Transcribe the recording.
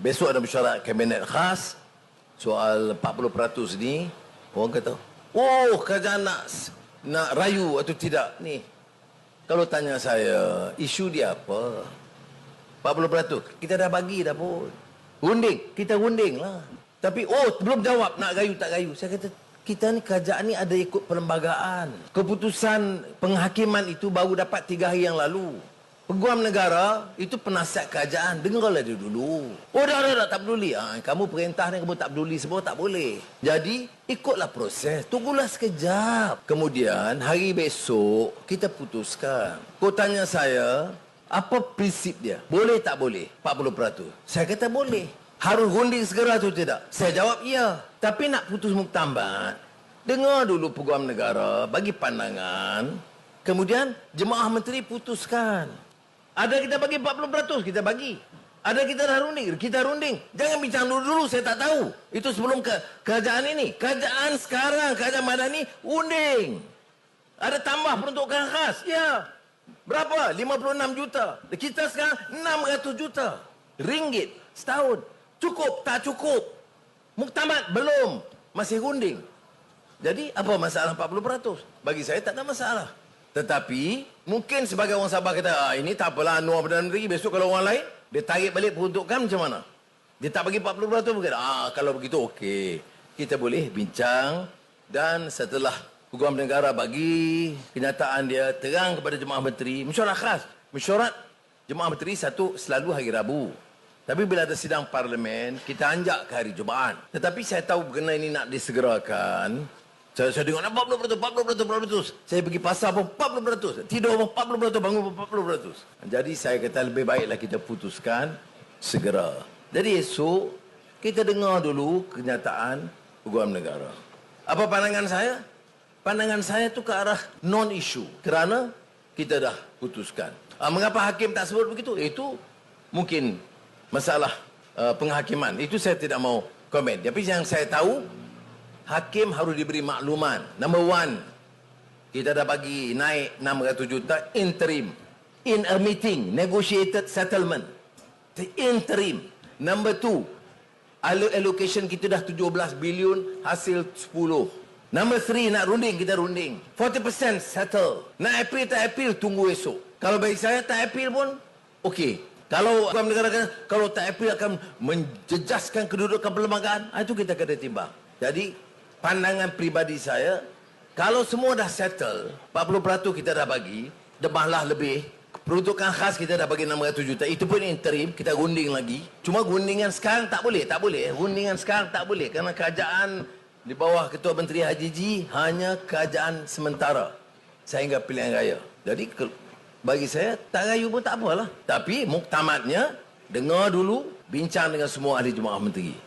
besok ada mesyuarat kabinet khas. Soal 40% ni orang kata oh kerajaan nak nak rayu atau tidak? Ni kalau tanya saya isu dia apa? 40% kita dah bagi dah pun. Runding kita runding lah. Tapi oh belum jawab nak rayu tak rayu. Saya kata kita ni kerajaan ni ada ikut perlembagaan. Keputusan penghakiman itu baru dapat tiga hari yang lalu. Peguam negara itu penasihat kerajaan. Dengarlah dia dulu. Oh dah, dah, dah tak peduli. Ha, kamu perintah ni kamu tak peduli semua tak boleh. Jadi ikutlah proses. Tunggulah sekejap. Kemudian hari besok kita putuskan. Kau tanya saya, apa prinsip dia? Boleh tak boleh? 40%. Saya kata boleh. Harus runding segera tu tidak? Saya jawab ya. Tapi nak putus muktamad, dengar dulu peguam negara, bagi pandangan. Kemudian jemaah menteri putuskan. Ada kita bagi 40%, kita bagi. Ada kita dah runding, kita runding. Jangan bincang dulu-dulu, saya tak tahu. Itu sebelum ke kerajaan ini. Kerajaan sekarang, kerajaan madani, runding. Ada tambah peruntukan khas. Ya. Berapa? 56 juta. Kita sekarang 600 juta. Ringgit setahun. Cukup, tak cukup. Muktamad, belum. Masih runding. Jadi, apa masalah 40%? Bagi saya, tak ada masalah. Tetapi mungkin sebagai orang Sabah kata ah, ini tak apalah Anwar Perdana Menteri besok kalau orang lain dia tarik balik peruntukan macam mana? Dia tak bagi 40% mungkin ah kalau begitu okey. Kita boleh bincang dan setelah Peguam Negara bagi kenyataan dia terang kepada jemaah menteri mesyuarat khas. Mesyuarat jemaah menteri satu selalu hari Rabu. Tapi bila ada sidang parlimen, kita anjak ke hari Jumaat. Tetapi saya tahu benda ini nak disegerakan. Saya, saya dengar 40%, 40%, 40%. Saya pergi pasar pun 40%. Tidur pun 40%, bangun pun 40%. Jadi saya kata lebih baiklah kita putuskan segera. Jadi esok kita dengar dulu kenyataan peguam negara. Apa pandangan saya? Pandangan saya tu ke arah non-issue. Kerana kita dah putuskan. Ah, mengapa hakim tak sebut begitu? Itu mungkin masalah uh, penghakiman. Itu saya tidak mau komen. Tapi yang saya tahu, hakim harus diberi makluman. Number one, kita dah bagi naik 600 juta interim. In a meeting, negotiated settlement. The interim. Number two, allocation kita dah 17 bilion, hasil 10. Number three, nak runding, kita runding. 40% settle. Nak appeal, tak appeal, tunggu esok. Kalau bagi saya, tak appeal pun, okey. Kalau Hukum negara kata, kalau tak appeal akan menjejaskan kedudukan perlembagaan, ah, itu kita kena timbang. Jadi, pandangan pribadi saya, kalau semua dah settle, 40% kita dah bagi, demahlah lebih, peruntukan khas kita dah bagi 600 juta, itu pun interim, kita gunding lagi. Cuma gundingan sekarang tak boleh, tak boleh. Gundingan sekarang tak boleh, kerana kerajaan di bawah Ketua Menteri Haji Ji hanya kerajaan sementara sehingga pilihan raya. Jadi bagi saya tak rayu pun tak apalah. Tapi muktamadnya dengar dulu bincang dengan semua ahli jemaah menteri.